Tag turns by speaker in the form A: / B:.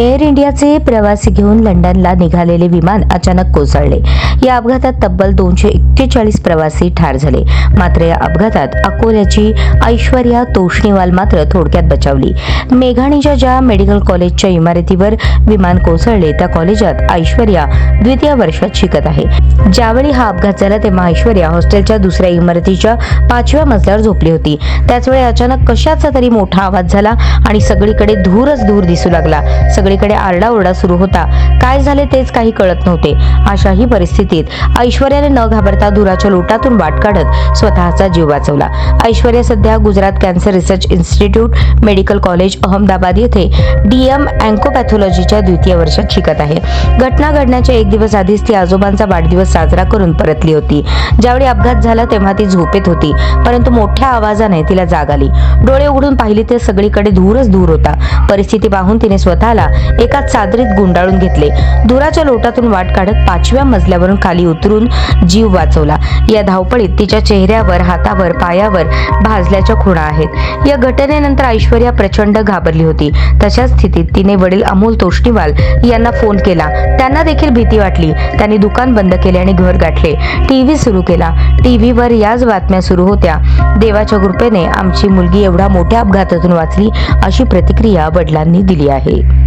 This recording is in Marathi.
A: एअर इंडियाचे प्रवासी घेऊन लंडनला निघालेले विमान अचानक कोसळले. या अपघातात तब्बल दोनशे एक्केचाळीस प्रवासी ठार झाले. मात्र या अपघातात अकोल्याची ऐश्वर्या तोष्णीवाल मात्र थोडक्यात बचावली. मेघाणीच्या ज्या मेडिकल कॉलेजच्या इमारतीवर विमान कोसळले त्या कॉलेजात ऐश्वर्या द्वितीय वर्षात शिकत आहे. ज्यावेळी हा अपघात झाला तेव्हा ऐश्वर्या हॉस्टेलच्या दुसऱ्या इमारतीच्या पाचव्या मजल्यावर झोपली होती. त्याचवेळी अचानक कशाचा तरी मोठा आवाज झाला आणि सगळीकडे धूरच धूर दिसू लागला. सगळीकडे आरडाओरडा सुरू होता. काय झाले तेच काही कळत नव्हते. अशाही परिस्थितीत ऐश्वर्याने न घाबरता धुराच्या लोटातून वाट काढत स्वतःचा जीव वाचवला. ऐश्वर्या सध्या Gujarat Cancer Research Institute medical college Ahmedabad येथे डीएम अँकोपॅथॉलॉजीच्या द्वितीय वर्षात शिकत आहे. घटना घडण्याच्या एक दिवस आधीच ती आजोबांचा वाढदिवस साजरा करून परतली होती. ज्यावेळी अपघात झाला तेव्हा ती झोपेत होती परंतु मोठ्या आवाजाने तिला जाग आली. डोळे उघडून पाहिली तर सगळीकडे धूरच धूर होता. परिस्थिती पाहून तिने स्वतःला एका चादरीत गुंडाळून घेतले. धुराच्या लोटातून वाट काढत पाचव्या मजल्यावरून खाली उतरून जीव वाचवला. या धावपळीत तिच्या चेहऱ्यावर हातावर पायावर भाजल्याच्या खुणा आहेत. या घटनेनंतर ऐश्वर्या प्रचंड घाबरली होती. तशाच स्थितीत तिने वडील अमोल तोष्णीवाल यांना फोन केला. त्यांना देखील भीती वाटली. त्यांनी दुकान बंद केले आणि घर गाठले. टीव्ही सुरू केला. टीव्हीवर याच बातम्या सुरू होत्या. देवाच्या कृपेने आमची मुलगी एवढा मोठ्या अपघातातून वाचली अशी प्रतिक्रिया वडिलांनी दिली आहे.